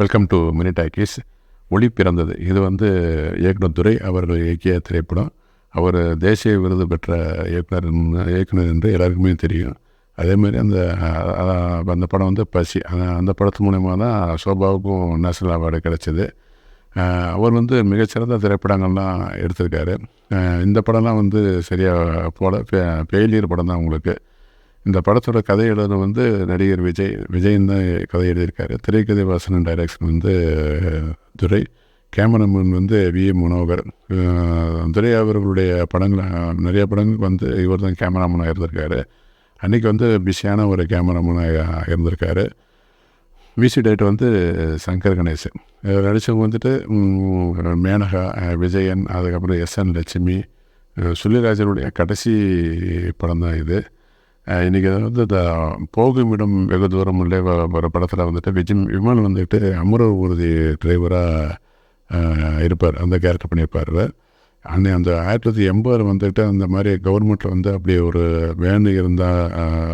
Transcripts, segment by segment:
Welcome to mini talkies ஒளி பிறந்தது. இது வந்து இயக்குனர் துரை அவர்கள் இயக்கிய திரைப்படம். அவர் தேசிய விருது பெற்ற இயக்குனர் இயக்குனர் என்று எல்லாருக்குமே தெரியும். அதேமாதிரி அந்த அந்த படம் வந்து பசி அந்த- அந்த படத்து மூலயமா தான் சோபாவுக்கும் நேஷனல் அவார்டு கிடச்சிது. அவர் வந்து மிகச்சிறந்த திரைப்படங்கள்லாம் எடுத்திருக்காரு. இந்த படம்லாம் வந்து சரியாக போல ஃபெயிலியர் படம் தான் உங்களுக்கு. இந்த படத்தோட கதை எழுதுன வந்து நடிகர் விஜய் விஜயன் தான் கதை எழுதியிருக்காரு. திரைக்கதை வாசனம் டைரக்ஷன் வந்து துரை கேமராமேன் வந்து வி. மனோகர். துரை அவர்களுடைய படங்கள் நிறைய படங்களுக்கு வந்து இவர் தான் கேமராமேனாக இருந்திருக்காரு. அன்றைக்கி வந்து பிஸியான ஒரு கேமராமேனாக இருந்திருக்காரு. விசி டேட் வந்து சங்கர் கணேசன் நடித்தவங்க வந்துட்டு மேனகா விஜயன் அதுக்கப்புறம் எஸ் என் லட்சுமி அஹ், சுள்ளிராஜனுடைய கடைசி படம் தான் இது. இன்றைக்கி வந்து இந்த போகும் இடம் வெகு தூரம் உள்ளே வ- படத்தில் வந்துட்டு விஜய் விமான் வந்துட்டு அமர ஊர்தி டிரைவராக இருப்பார். அந்த கேரக்டர் பண்ணியிருப்பார் அன்னை அந்த ஆயிரத்தி தொள்ளாயிரத்தி எண்பதில் வந்துட்டு அந்த மாதிரி கவர்மெண்ட்டில் வந்து அப்படி ஒரு வேன் இருந்தால்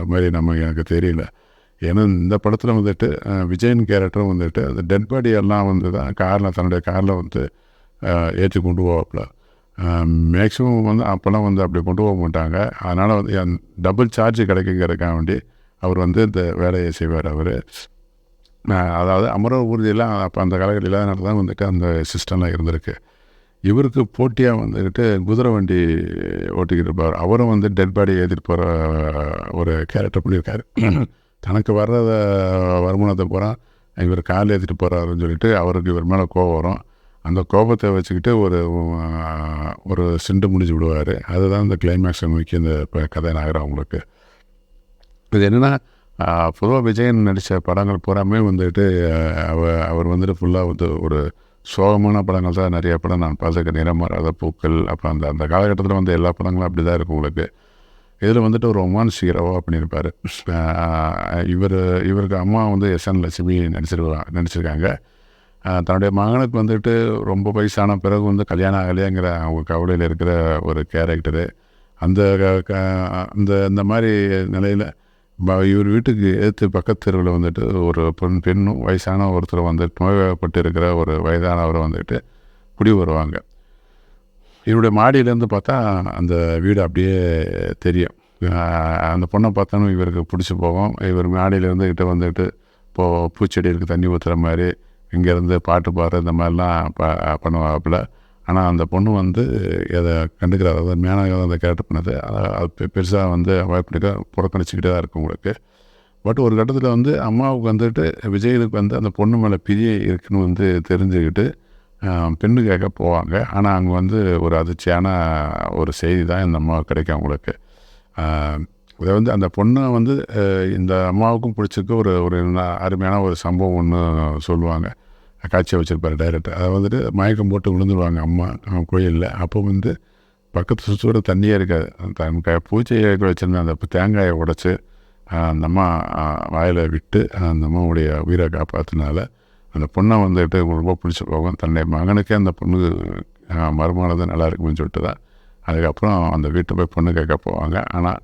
மாதிரி நம்ம எனக்கு தெரியல. ஏன்னா இந்த படத்தில் வந்துட்டு விஜயன் கேரக்டரும் வந்துட்டு அந்த டெட் பாடி எல்லாம் வந்து தான் காரில் தன்னுடைய காரில் வந்து ஏற்றி கொண்டு போவாப்புல. மேக்ஸிமம் வந்து அப்போல்லாம் வந்து அப்படி கொண்டு போக மாட்டாங்க. அதனால் வந்து டபுள் சார்ஜ் கிடைக்குங்கிறக்காக வேண்டி அவர் வந்து இந்த வேலையை செய்வார் அவர். அதாவது அமர ஊர்தியெல்லாம் அப்போ அந்த காலகட்டம் இல்லாதனால தான் வந்துட்டு அந்த சிஸ்டம்லாம் இருந்திருக்கு. இவருக்கு போட்டியாக வந்துக்கிட்டு குதிரை வண்டி ஓட்டிக்கிட்டு இருப்பார். அவரும் வந்து டெட் பாடி ஏற்றிட்டு போகிற ஒரு கேரக்டர் பண்ணியிருக்காரு. தனக்கு வர்ற வருமானத்தை பூரா இவர் கால் ஏற்றிட்டு போகிறாருன்னு சொல்லிட்டு அவருக்கு இவர் மேலே கோபம் வரும். அந்த கோபத்தை வச்சுக்கிட்டு ஒரு ஒரு சிண்டு முடிஞ்சு விடுவார். அதுதான் இந்த கிளைமேக்ஸை நோக்கி இந்த ப- கதை நகரம் அவங்களுக்கு. இது என்னென்னா பொதுவாக விஜயன் நடித்த படங்கள் பூராமே வந்துட்டு அவர் அவ அவர் வந்துட்டு ஃபுல்லாக வந்து ஒரு சோகமான படங்கள் தான். நிறைய படம் நான் பார்த்துருக்கேன். நிறமாறாத பூக்கள் அப்புறம் அந்த அந்த காலகட்டத்தில் வந்து எல்லா படங்களும் அப்படி தான் இருக்கும் உங்களுக்கு. இதில் வந்துட்டு ஒரு ரொமான்ஸ் ஹீரோவாக பண்ணியிருப்பார். இவர் இவருக்கு அம்மா வந்து எஸ் என் லட்சுமி நடிச்சிருக்கா நடிச்சிருக்காங்க. தன்னுடைய மகனுக்கு வந்துட்டு ரொம்ப வயசான பிறகு வந்து கல்யாணம் ஆகலையாங்கிற அவங்க கவலையில் இருக்கிற ஒரு கேரக்டரு அந்த க- க- அந்த இந்த மாதிரி நிலையில் இவர் வீட்டுக்கு எதிர்த்து பக்கத்து தெருவில் வந்துட்டு ஒரு பெண் பெண்ணும் வயசான ஒருத்தர் வந்து நோய்வாய்ப்பட்டு இருக்கிற ஒரு வயதானவரை வந்துட்டு குடி வருவாங்க. இவருடைய மாடியிலேருந்து பார்த்தா அந்த வீடு அப்படியே தெரியும். அந்த பொண்ணை பார்த்தாலும் இவருக்கு பிடிச்சி போவோம் இவர் மாடியிலேருந்து கிட்ட வந்துட்டு பூச்செடி பூச்செடிகளுக்கு தண்ணி ஊற்றுற மாதிரி இங்கேருந்து பாட்டு பாரு இந்த மாதிரிலாம் ப பண்ணுவாப்புல. ஆனால் அந்த பொண்ணு வந்து எதை கண்டுக்கிறார்? அதாவது மேனாக அதை கேரக்டர் பண்ணது. அத- அது பெருசாக வந்து அவாய்ட் பண்ணிக்க புறக்கணிச்சிக்கிட்டே தான் இருக்கும் உங்களுக்கு. பட் ஒரு கட்டத்தில் வந்து அம்மாவுக்கு வந்துட்டு விஜயனுக்கு வந்து அந்த பொண்ணு மேலே பிரிய இருக்குன்னு வந்து தெரிஞ்சுக்கிட்டு பெண்ணு கேட்க போவாங்க. ஆனால் அங்கே வந்து ஒரு அதிர்ச்சியான ஒரு செய்தி தான் இந்த அம்மாவுக்கு கிடைக்கும் அவங்களுக்கு இதை வந்து அந்த பொண்ணை வந்து இந்த அம்மாவுக்கும் பிடிச்சிருக்க ஒரு ஒரு அருமையான ஒரு சம்பவம் ஒன்று சொல்லுவாங்க. காட்சியை வச்சுருப்பார் டைரக்டர் அதை வந்துட்டு மயக்கம் போட்டு விழுந்துருவாங்க அம்மா கோயிலில். அப்போ வந்து பக்கத்து சுற்றோட தண்ணியே இருக்காது. தன் க பூஜை வச்சுருந்த அந்த தேங்காயை உடச்சி அந்த அம்மா வாயில் விட்டு அந்த அம்மாவுடைய உயிரை காப்பாற்றினால அந்த பொண்ணை வந்துட்டு ரொம்ப பிடிச்சி போகும். தன்னுடைய மகனுக்கே அந்த பொண்ணு மருமானது நல்லா இருக்குன்னு சொல்லிட்டு தான் அதுக்கப்புறம் அந்த வீட்டை போய் பொண்ணு கேட்க போவாங்க. ஆனால்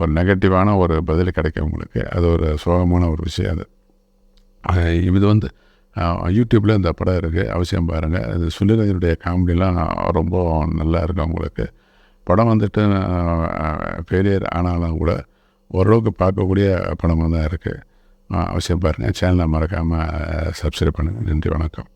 ஒரு நெகட்டிவான ஒரு பதில் கிடைக்கும் உங்களுக்கு. அது ஒரு சோகமான ஒரு விஷயம் அது. இது வந்து யூடியூப்பில் இந்த படம் இருக்குது அவசியம் பாருங்கள் இது சுனிரஞ்சனுடைய காமெடிலாம் ரொம்ப நல்லா இருக்கும் உங்களுக்கு. படம் வந்துட்டு ஃபெயிலியர் ஆனாலும் கூட ஓரளவுக்கு பார்க்கக்கூடிய படமாக தான் இருக்குது அவசியம் பாருங்கள் சேனலை மறக்காமல் சப்ஸ்கிரைப் பண்ணுங்கள் நன்றி வணக்கம்.